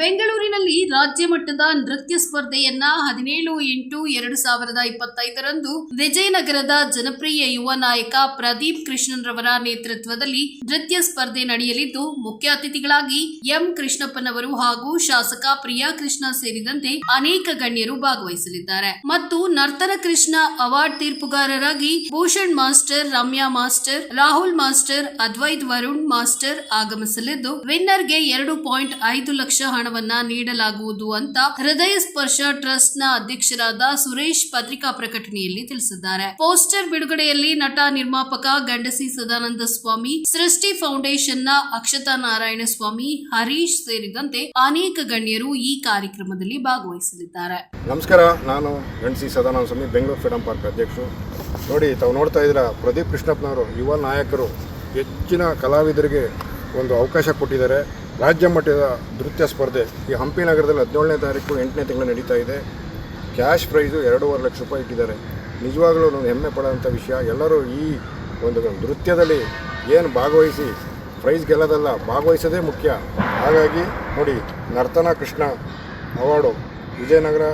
ಬೆಂಗಳೂರಿನಲ್ಲಿ ರಾಜ್ಯ ಮಟ್ಟದ ನೃತ್ಯ ಸ್ಪರ್ಧೆಯನ್ನ ಹದಿನೇಳು ಎಂಟು ಎರಡು ಸಾವಿರದ ಇಪ್ಪತ್ತೈದರಂದು ವಿಜಯನಗರದ ಜನಪ್ರಿಯ ಯುವ ನಾಯಕ ಪ್ರದೀಪ್ ಕೃಷ್ಣನ್ ರವರ ನೇತೃತ್ವದಲ್ಲಿ ನೃತ್ಯ ಸ್ಪರ್ಧೆ ನಡೆಯಲಿದ್ದು, ಮುಖ್ಯ ಅತಿಥಿಗಳಾಗಿ ಎಂ ಕೃಷ್ಣಪ್ಪನವರು ಹಾಗೂ ಶಾಸಕ ಪ್ರಿಯಾ ಕೃಷ್ಣ ಸೇರಿದಂತೆ ಅನೇಕ ಗಣ್ಯರು ಭಾಗವಹಿಸಲಿದ್ದಾರೆ. ಮತ್ತು Nartana Krishna award ತೀರ್ಪುಗಾರರಾಗಿ Bhushan master, Ramya master, Rahul master, Advaith Varun master ಆಗಮಿಸಲಿದ್ದು, ವಿನ್ನರ್ಗೆ ಎರಡು ಪಾಯಿಂಟ್ ಐದು ಲಕ್ಷ ಹಣವನ್ನ ನೀಡಲಾಗುವುದು ಅಂತ ಹೃದಯ ಸ್ಪರ್ಶ ಟ್ರಸ್ಟ್ನ ಅಧ್ಯಕ್ಷರಾದ ಸುರೇಶ್ ಪತ್ರಿಕಾ ಪ್ರಕಟಣೆಯಲ್ಲಿ ತಿಳಿಸಿದ್ದಾರೆ. ಪೋಸ್ಟರ್ ಬಿಡುಗಡೆಯಲ್ಲಿ ನಟ, ನಿರ್ಮಾಪಕ ಗಂಡಸಿ ಸದಾನಂದ ಸ್ವಾಮಿ, ಸೃಷ್ಟಿ ಫೌಂಡೇಶನ್ನ ಅಕ್ಷತಾ ನಾರಾಯಣ ಸ್ವಾಮಿ, ಹರೀಶ್ ಸೇರಿದಂತೆ ಅನೇಕ ಗಣ್ಯರು ಈ ಕಾರ್ಯಕ್ರಮದಲ್ಲಿ ಭಾಗವಹಿಸಲಿದ್ದಾರೆ. ನಮಸ್ಕಾರ, ನಾನು ಗಂಡಸಿ ಸದಾನಂದ ಸ್ವಾಮಿ, ಬೆಂಗಳೂರು ಫ್ರೀಡಂ ಪಾರ್ಕ್ ಅಧ್ಯಕ್ಷರು. ನೋಡಿ, ತಾವು ನೋಡ್ತಾ ಇದ್ದೀರಾ, ಪ್ರದೀಪ್ ಕೃಷ್ಣಪ್ಪನವರು ಯುವ ನಾಯಕರು ಹೆಚ್ಚಿನ ಕಲಾವಿದರಿಗೆ ಒಂದು ಅವಕಾಶ ಕೊಟ್ಟಿದ್ದಾರೆ. ರಾಜ್ಯ ಮಟ್ಟದ ನೃತ್ಯ ಸ್ಪರ್ಧೆ. ಈ ಹಂಪಿ ನಗರದಲ್ಲಿ ಹದಿನೇಳನೇ ತಾರೀಕು ಎಂಟನೇ ತಿಂಗಳು ನಡೀತಾ ಇದೆ. ಕ್ಯಾಶ್ ಪ್ರೈಸು ಎರಡೂವರೆ ಲಕ್ಷ ರೂಪಾಯಿ ಇಟ್ಟಿದ್ದಾರೆ. ನಿಜವಾಗಲೂ ನಾನು ಹೆಮ್ಮೆ ಪಡೋಂಥ ವಿಷಯ. ಎಲ್ಲರೂ ಈ ಒಂದು ನೃತ್ಯದಲ್ಲಿ ಏನು ಭಾಗವಹಿಸಿ, ಪ್ರೈಸ್ ಗೆಲ್ಲೋದಲ್ಲ, ಭಾಗವಹಿಸೋದೇ ಮುಖ್ಯ. ಹಾಗಾಗಿ ನೋಡಿ, Nartana Krishna award, Vijayanagar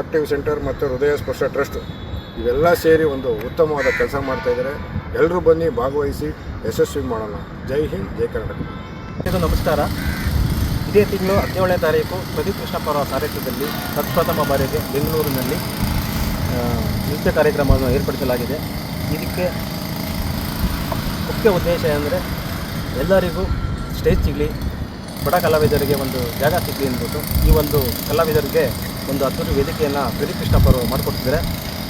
active centre ಮತ್ತು ಹೃದಯ ಸ್ಪರ್ಶ ಟ್ರಸ್ಟ್ ಇವೆಲ್ಲ ಸೇರಿ ಒಂದು ಉತ್ತಮವಾದ ಕೆಲಸ ಮಾಡ್ತಾಯಿದ್ದಾರೆ ಎಲ್ಲರೂ ಬನ್ನಿ, ಭಾಗವಹಿಸಿ, ಯಶಸ್ವಿ ಮಾಡೋಣ. ಜೈ ಹಿಂದ್, ಜೈ ಕರ್ನಾಟಕ. ಇದು ನಮಸ್ಕಾರ. ಇದೇ ತಿಂಗಳು ಹದಿನೇಳನೇ ತಾರೀಕು ಪ್ರದೀಪ್ ಕೃಷ್ಣಪ್ಪ ಅವರ ಸಾರಥ್ಯದಲ್ಲಿ ಬಾರಿಗೆ ಬೆಂಗಳೂರಿನಲ್ಲಿ ನೃತ್ಯ ಕಾರ್ಯಕ್ರಮವನ್ನು ಏರ್ಪಡಿಸಲಾಗಿದೆ. ಇದಕ್ಕೆ ಮುಖ್ಯ ಉದ್ದೇಶ ಅಂದರೆ ಎಲ್ಲರಿಗೂ ಸ್ಟೇಜ್ ಸಿಗಲಿ, ಬಡ ಕಲಾವಿದರಿಗೆ ಒಂದು ಜಾಗ ಸಿಗಲಿ ಅಂದ್ಬಿಟ್ಟು ಈ ಒಂದು ಕಲಾವಿದರಿಗೆ ಒಂದು ಅದ್ದೂರಿ ವೇದಿಕೆಯನ್ನು ಪ್ರದೀಪ್ ಕೃಷ್ಣಪ್ಪ ಅವರು ಮಾಡಿಕೊಡ್ತಿದ್ದಾರೆ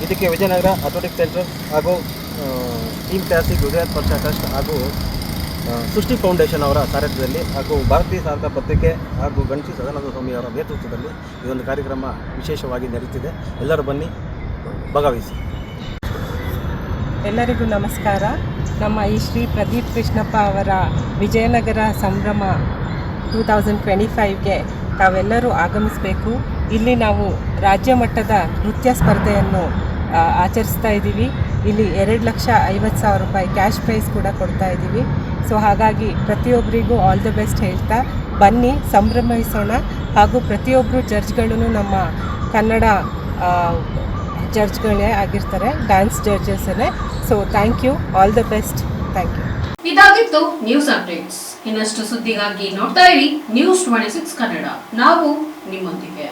ಇದಕ್ಕೆ ವಿಜಯನಗರ ಅಥ್ಲೆಟಿಕ್ ಸೆಂಟರ್ ಹಾಗೂ ಟೀಮ್ ಕ್ಲಾಸಿಕ್ ಗುಜರಾತ್ ಪಕ್ಷ ಟ್ರಸ್ಟ್ ಹಾಗೂ ಸೃಷ್ಟಿ ಫೌಂಡೇಶನ್ ಅವರ ಸಾರಥ್ಯದಲ್ಲಿ ಹಾಗೂ ಭಾರತೀಯ ಸಾರಕ ಪತ್ರಿಕೆ ಹಾಗೂ ಗಣಶಿ ಸದಾನಂದ ಸ್ವಾಮಿ ಅವರ ನೇತೃತ್ವದಲ್ಲಿ ಈ ಒಂದು ಕಾರ್ಯಕ್ರಮ ವಿಶೇಷವಾಗಿ ನಡೆಯುತ್ತಿದೆ. ಎಲ್ಲರೂ ಬನ್ನಿ, ಭಾಗವಹಿಸಿ. ಎಲ್ಲರಿಗೂ ನಮಸ್ಕಾರ. ನಮ್ಮ ಈ ಶ್ರೀ ಪ್ರದೀಪ್ ಕೃಷ್ಣಪ್ಪ ಅವರ ವಿಜಯನಗರ ಸಂಭ್ರಮ ಟೂ ತೌಸಂಡ್ ಟ್ವೆಂಟಿ ಫೈವ್ಗೆ ತಾವೆಲ್ಲರೂ ಆಗಮಿಸಬೇಕು. ಇಲ್ಲಿ ನಾವು ರಾಜ್ಯ ಮಟ್ಟದ ನೃತ್ಯ ಸ್ಪರ್ಧೆಯನ್ನು ಆಚರಿಸ್ತಾ ಇದ್ದೀವಿ. ಇಲ್ಲಿ ಎರಡು ಲಕ್ಷ ಐವತ್ತು ಸಾವಿರ ರೂಪಾಯಿ ಕ್ಯಾಶ್ ಪ್ರೈಸ್ ಕೂಡ ಕೊಡ್ತಾ ಇದ್ದೀವಿ. ಸೊ ಹಾಗಾಗಿ ಪ್ರತಿಯೊಬ್ಬರಿಗೂ ಆಲ್ ದ ಬೆಸ್ಟ್ ಹೇಳ್ತಾ ಬನ್ನಿ, ಸಂಭ್ರಮಿಸೋಣ. ಹಾಗೂ ಪ್ರತಿಯೊಬ್ಬರು ಜಡ್ಜ್ಗಳೂ ನಮ್ಮ ಕನ್ನಡ ಜಡ್ಜ್ಗಳೇ ಆಗಿರ್ತಾರೆ dance ಜಡ್ಜಸ್ನೇ so thank you all the best thank you ಇದಾಗಿತ್ತು ನ್ಯೂಸ್ ಅಪ್ಡೇಟ್ಸ್ ಇನ್ನಷ್ಟು ಸುದ್ದಿಗಾಗಿ ನೋಡ್ತಾ ಇರಿ ನ್ಯೂಸ್ ಟ್ವೆಂಟಿ ಸಿಕ್ಸ್ ಕನ್ನಡ. ನಾವು ನಿಮ್ಮೊಂದಿಗೆ.